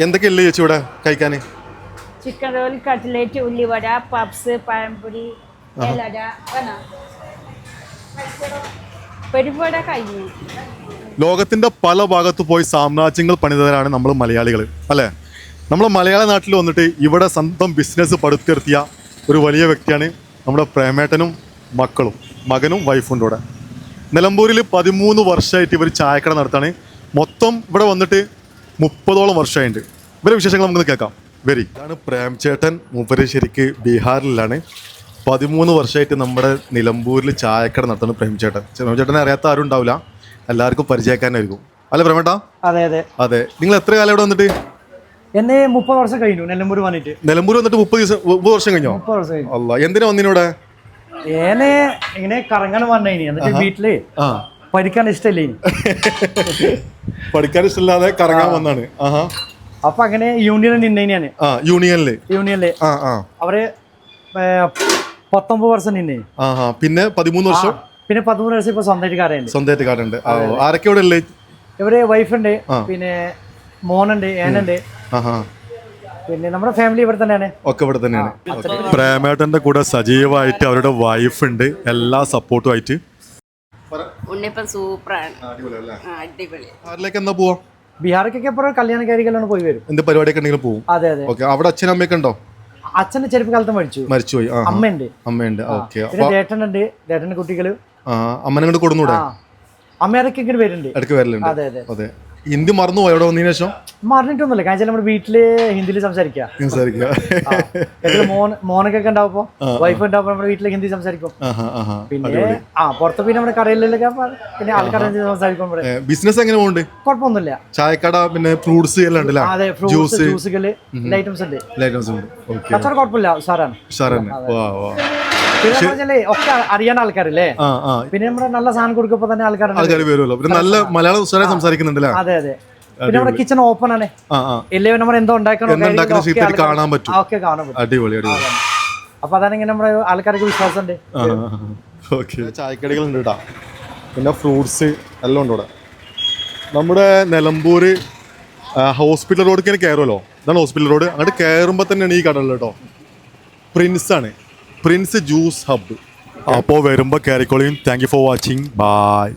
എന്തൊക്കെയല്ലേ ചേച്ചി ഇവിടെ കഴിക്കാൻ ചിക്കൻ റോൾ കട്ട്ലേറ്റ് ഉള്ളിവട പപ്സ് പഴംപൊരി പരിപ്പട കഴിഞ്ഞു. ലോകത്തിന്റെ പല ഭാഗത്ത് പോയി സാമ്രാജ്യങ്ങൾ പണിതവരാണ് നമ്മൾ മലയാളികൾ അല്ലേ? നമ്മൾ മലയാള നാട്ടിൽ വന്നിട്ട് ഇവിടെ സ്വന്തം ബിസിനസ് പടുത്തുയർത്തിയ ഒരു വലിയ വ്യക്തിയാണ് നമ്മുടെ പ്രേമേട്ടനും മക്കളും മകനും വൈഫും കൂടെ. നിലമ്പൂരിൽ പതിമൂന്ന് വർഷമായിട്ട് ഇവർ ചായക്കട നടത്താണ്. മൊത്തം ഇവിടെ വന്നിട്ട് മുപ്പതോളം വർഷമായിട്ട്. ഇവരെ വിശേഷങ്ങൾ നമുക്ക് കേൾക്കാം. വെരി. ഇതാണ് പ്രേംചേട്ടൻ മൂപ്പര് ശരിക്ക് ബീഹാറിലാണ്. പതിമൂന്ന് വർഷമായിട്ട് നമ്മുടെ നിലമ്പൂരിൽ ചായക്കട നടത്തുന്നത് പ്രേംചേട്ടൻ. പ്രേംചേട്ടനെ അറിയാത്ത ആരും ഉണ്ടാവില്ല. എല്ലാവർക്കും പരിചയക്കാനായിരിക്കും അല്ല പ്രേമേട്ടാ അതെ അതെ. അതെ. നിങ്ങൾ എത്ര കാലം ഇവിടെ വന്നിട്ട്? എന്നെ മുപ്പത് വർഷം കഴിഞ്ഞു നിലമ്പൂർ വന്നിട്ട്. നിലമ്പൂർ വന്നിട്ട് മുപ്പത് ദിവസം മുപ്പത് വർഷം കഴിഞ്ഞോ? മുപ്പത് വർഷം കഴിഞ്ഞു. അല്ല എന്തിനാ വന്നിനൂടെ ഏനെ ഇങ്ങനെ കറങ്ങാൻ വന്നതിന് എന്നിട്ട് വീട്ടിൽ ആ. പഠിക്കാൻ ഇഷ്ടമില്ലേ? പഠിക്കാൻ ഇഷ്ടമില്ലാതെ കറങ്ങാൻ വന്നാണ്. ആഹാ. അപ്പൊ അങ്ങനെ യൂണിയനിൽ നിന്നേനെയാണ് ആ യൂണിയനിൽ. യൂണിയനിൽ. അവർ പത്തൊമ്പത് വർഷം നിന്നേ. ആഹാ. പിന്നെ പതിമൂന്ന് വർഷം? പിന്നെ പതിമൂന്ന് വർഷം ഇപ്പൊ സ്വന്തമായിട്ട് സ്വന്തമായിട്ട് ആരൊക്കെ ഇവിടെ ഇവർ വൈഫുണ്ട് പിന്നെ മോനുണ്ട് ഏനുണ്ട് പിന്നെ നമ്മുടെ ഫാമിലി ഇവിടെ തന്നെയാണ്. ഒക്കെ ഇവിടെ തന്നെയാണ്. പ്രേമേട്ടന്റെ കൂടെ സജീവമായിട്ട് അവരുടെ വൈഫ് ഉണ്ട് എല്ലാ സപ്പോർട്ടും ഉണ്ണിപ്പം സൂപ്പറാണ്. അടിപൊളി. ആരിലേക്ക് എന്താ പോവാ? ബീഹാറിക്കൊക്കെ ഇപ്പോൾ കല്യാണക്കാരികളാണ് പോയി വരും. എന്ത് പരിപാടിയൊക്കെ ഉണ്ടെങ്കിലും പോകും അതെ അതെ. ഓക്കെ അവിടെ അച്ഛനും അമ്മയൊക്കെ ഉണ്ടോ? അച്ഛന്റെ ചെരുപ്പ് കാലത്ത് മരിച്ചു മരിച്ചുപോയി ആ അമ്മയുണ്ട്. അമ്മയുണ്ട് ഓക്കെ. പിന്നെ ചേട്ടനുണ്ട് ചേട്ടന്റെ കുട്ടികൾ. ആ അമ്മനെ കൊണ്ട് കൊടുന്നൂടെ? ആ. അമ്മ ഇടയ്ക്ക് ഇങ്ങനെ വരുന്നുണ്ട്. ഇടയ്ക്ക് വരലുണ്ട്. അതെ അതെ. അതെ. ഹിന്ദി മറന്നുപോയി അവിടെ വന്നതിന് ശേഷം? മറന്നിട്ടൊന്നുമില്ല. കാരണം നമ്മുടെ വീട്ടിൽ ഹിന്ദിയിൽ സംസാരിക്കുക. സംസാരിക്കുക. മോൻ മോനൊക്കെ ഉണ്ടാവുമ്പോ വൈഫ് ഉണ്ടാവുമ്പോ നമ്മുടെ വീട്ടിൽ ഹിന്ദി സംസാരിക്കും. പിന്നെ ആ പുറത്ത് പിന്നെ നമ്മുടെ കടയിലൊക്കെ പിന്നെ ആൾക്കാർ സംസാരിക്കും ബിസിനസ് എങ്ങനെ പോകുന്നുണ്ട് കുഴപ്പമൊന്നുമില്ല. ചായക്കട പിന്നെ ഫ്രൂട്ട്സ് എല്ലാം ഉണ്ട് അതെ ഫ്രൂട്ട്സ് ജ്യൂസുകൾ ഐറ്റംസ് ഉണ്ട്. ഐറ്റംസ് ഉണ്ട്. കച്ചവടം കുഴപ്പമില്ല സാറാണ് സാറാണ് വാ വാ. പിന്നെ എന്ന് പറഞ്ഞാലേ ഒക്കെ അറിയാൻ ആൾക്കാരല്ലേ? ആ ആ. പിന്നെ നമ്മുടെ നല്ല സാധനം കൊടുക്കുമ്പോ തന്നെ ആൾക്കാരുണ്ട് ആൾക്കാർ വരുമല്ലോ. പിന്നെ നല്ല മലയാളം ഉഷാറായി സംസാരിക്കുന്നുണ്ടല്ലേ? അതെ അതെ. പിന്നെ നമ്മുടെ കിച്ചൺ ഓപ്പൺ ആണ്. ആ ആ. ഇല്ലെങ്കിൽ നമ്മൾ എന്തോ ഉണ്ടാക്കണോ? കാണാൻ പറ്റും. ആ, ഒക്കെ കാണാൻ പറ്റും. അടിപൊളി അടിപൊളി. അപ്പൊ അതാണെങ്കിൽ നമ്മുടെ ആൾക്കാർക്ക് വിശ്വാസമുണ്ട്. ഓക്കെ. ചായക്കടികളുണ്ട് കേട്ടാ. പിന്നെ ഫ്രൂട്ട്സ് എല്ലാം ഉണ്ട് ഇവിടെ. നമ്മുടെ നിലമ്പൂർ ഹോസ്പിറ്റൽ റോഡിലേക്ക് കയറുമല്ലോ. ഇതാണ് ഹോസ്പിറ്റൽ റോഡ് അങ്ങോട്ട് കയറുമ്പോൾ തന്നെയാണ് ഈ കടകൾ കേട്ടോ. പ്രിൻസ് ആണ്. പ്രിൻസ് ജ്യൂസ് ഹബ്ബ് അപ്പോൾ വരുമ്പോൾ കയറിക്കോളിയും thank you for watching bye